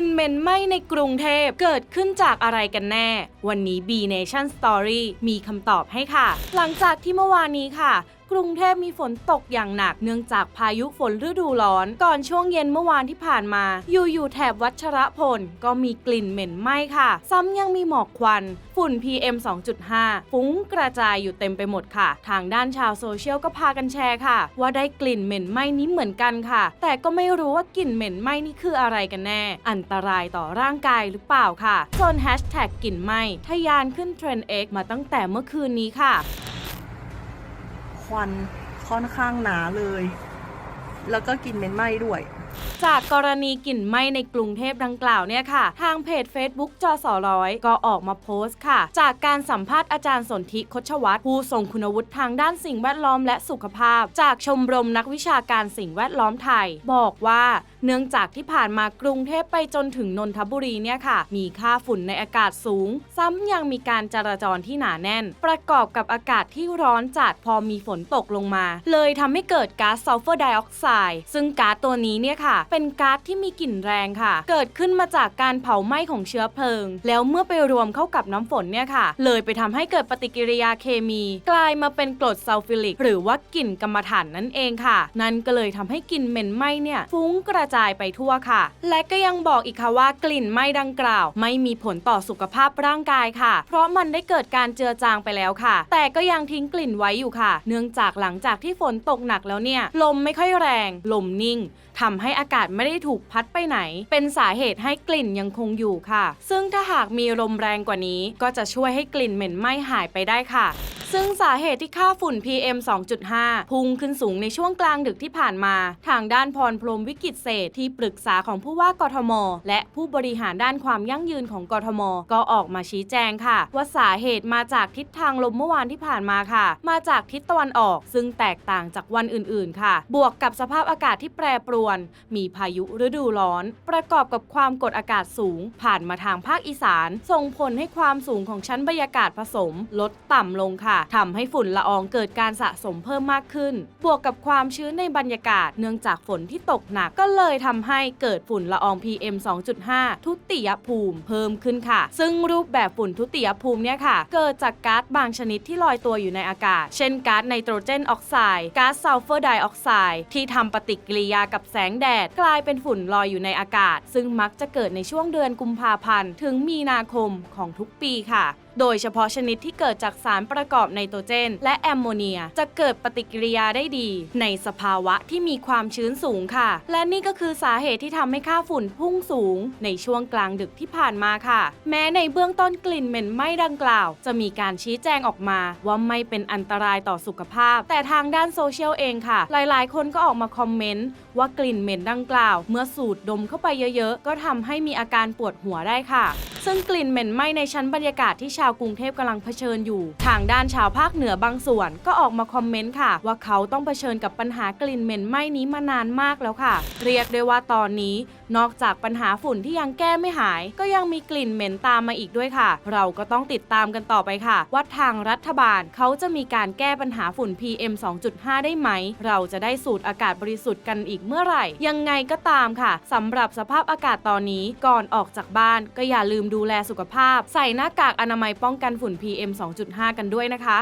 ลิ่นเหม็นไหม้ในกรุงเทพเกิดขึ้นจากอะไรกันแน่ วันนี้ B Nation Story มีคำตอบให้ค่ะ หลังจากที่เมื่อวานนี้ค่ะ กรุงเทพมีฝนตกอย่างหนักเนื่องจากพายุฝนฤดูร้อน ก่อนช่วงเย็นเมื่อวานที่ผ่านมา อยู่ๆแถบวัชรพล ก็มีกลิ่นเหม็นไหม้ค่ะ ซ้ำยังมีหมอกควัน ฝุ่น PM 2.5 ฟุ้งกระจายอยู่เต็มไปหมดค่ะ ทางด้านชาวโซเชียลก็พากันแชร์ค่ะ ว่าได้กลิ่นเหม็นไหม้นี้เหมือนกันค่ะ แต่ก็ไม่รู้ว่ากลิ่นเหม็นไหม้นี่คืออะไรกันแน่ อันตรายต่อร่างกายหรือเปล่าค่ะจนแฮชแท็กกลิ่นไหม้ทะยานขึ้นเทรนด์ X มาตั้งแต่เมื่อคืนนี้ค่ะ ควันค่อนข้างหนาเลย แล้วก็กลิ่นเหม็นไหม้ด้วยจากกรณีกลิ่นไหม้ในกรุงเทพดังกล่าวเนี่ยค่ะ ทางเพจ Facebook จอสอร้อยก็ออกมาโพสต์ค่ะ จากการสัมภาษณ์อาจารย์สนธิคชวัตรผู้ทรงคุณวุฒิทางด้านสิ่งแวดล้อมและสุขภาพ จากชมรมนักวิชาการสิ่งแวดล้อมไทย บอกว่าเนื่องจากที่ผ่านมากรุงเทพไปจนถึงนนทบุรีเนี่ยค่ะ มีค่าฝุ่นในอากาศสูง ซ้ำยังมีการจราจรที่หนาแน่น ประกอบกับอากาศที่ร้อนจัดพอมีฝนตกลงมา เลยทำให้เกิดก๊าซซัลเฟอร์ไดออกไซด์ซึ่งก๊าซตัวนี้เนี่ยค่ะ เป็นก๊าซที่มีกลิ่นแรงค่ะ เกิดขึ้นมาจากการเผาไหม้ของเชื้อเพลิง แล้วเมื่อไปรวมเข้ากับน้ำฝนเนี่ยค่ะ เลยไปทำให้เกิดปฏิกิริยาเคมี กลายมาเป็นกรดซัลฟิลิก หรือว่ากลิ่นกรรมฐานนั่นเองค่ะ นั่นก็เลยทำให้กลิ่นเหม็นไหม้เนี่ยฟุ้งกระจายไปทั่วค่ะ และก็ยังบอกอีกค่ะว่ากลิ่นไหม้ดังกล่าว ไม่มีผลต่อสุขภาพร่างกายค่ะ เพราะมันได้เกิดการเจือจางไปแล้วค่ะ แต่ก็ยังทิ้งกลิ่นไว้อยู่ค่ะ เนื่องจากหลังจากที่ฝนตกหนักแล้วเนี่ย ลมไม่ค่อยแรง ลมนิ่งทำให้อากาศไม่ได้ถูกพัดไปไหน เป็นสาเหตุให้กลิ่นยังคงอยู่ค่ะ ซึ่งถ้าหากมีลมแรงกว่านี้ ก็จะช่วยให้กลิ่นเหม็นไหม้หายไปได้ค่ะ ซึ่งสาเหตุที่ค่าฝุ่น PM 2.5 พุ่งขึ้นสูงในช่วงกลางดึกที่ผ่านมา ทางด้านพรพรมวิกิตเศรษฐ์ที่ปรึกษาของผู้ว่ากทม และผู้บริหารด้านความยั่งยืนของกทม ก็ออกมาชี้แจงค่ะ ว่าสาเหตุมาจากทิศทางลมเมื่อวานที่ผ่านมาค่ะ มาจากทิศตะวันออก ซึ่งแตกต่างจากวันอื่นๆ ค่ะ บวกกับสภาพอากาศที่แปรปรวน มีพายุฤดูร้อน ประกอบกับความกดอากาศสูง ผ่านมาทางภาคอีสาน ส่งผลให้ความสูงของชั้นบรรยากาศผสม ลดต่ำลงค่ะทำให้ฝุ่นละอองเกิดการสะสมเพิ่มมากขึ้น บวกกับความชื้นในบรรยากาศเนื่องจากฝนที่ตกหนักก็เลยทำให้เกิดฝุ่นละออง PM 2.5 ทุติยภูมิเพิ่มขึ้นค่ะ ซึ่งรูปแบบฝุ่นทุติยภูมิเนี่ยค่ะ เกิดจากก๊าซบางชนิดที่ลอยตัวอยู่ในอากาศ เช่นก๊าซไนโตรเจนออกไซด์ก๊าซซัลเฟอร์ไดออกไซด์ที่ทำปฏิกิริยากับแสงแดด กลายเป็นฝุ่นลอยอยู่ในอากาศ ซึ่งมักจะเกิดในช่วงเดือนกุมภาพันธ์ถึงมีนาคมของทุกปีค่ะโดยเฉพาะชนิดที่เกิดจากสารประกอบไนโตรเจน และแอมโมเนีย จะเกิดปฏิกิริยาได้ดี ในสภาวะที่มีความชื้นสูงค่ะ และนี่ก็คือสาเหตุที่ทำให้ค่าฝุ่นพุ่งสูง ในช่วงกลางดึกที่ผ่านมาค่ะ แม้ในเบื้องต้นกลิ่นเหม็นไหม้ดังกล่าว จะมีการชี้แจงออกมาว่าไม่เป็นอันตรายต่อสุขภาพ แต่ทางด้านโซเชียลเองค่ะ หลายๆ คนก็ออกมาคอมเมนต์ว่ากลิ่นเหม็นดังกล่าว เมื่อสูดดมเข้าไปเยอะ ๆ ก็ทำให้มีอาการปวดหัวได้ค่ะ ซึ่งกลิ่นเหม็นไหม้ในชั้นบรรยากาศที่ชาวกรุงเทพกำลังเผชิญอยู่ ทางด้านชาวภาคเหนือบางส่วน ก็ออกมาคอมเมนต์ค่ะ ว่าเขาต้องเผชิญกับปัญหากลิ่นเหม็นไหม้นี้มานานมากแล้วค่ะ เรียกได้ว่าตอนนี้ นอกจากปัญหาฝุ่นที่ยังแก้ไม่หาย ก็ยังมีกลิ่นเหม็นตามมาอีกด้วยค่ะ เราก็ต้องติดตามกันต่อไปค่ะ ว่าทางรัฐบาลเขาจะมีการแก้ปัญหาฝุ่น PM 2.5 ได้ไหม เราจะได้สูดอากาศบริสุทธิ์กันอีกเมื่อไหร่ ยังไงก็ตามค่ะสำหรับสภาพอากาศตอนนี้ก่อนออกจากบ้าน ก็อย่าลืมดูแลสุขภาพ ใส่หน้ากากอนามัยป้องกันฝุ่น PM 2.5 กันด้วยนะคะ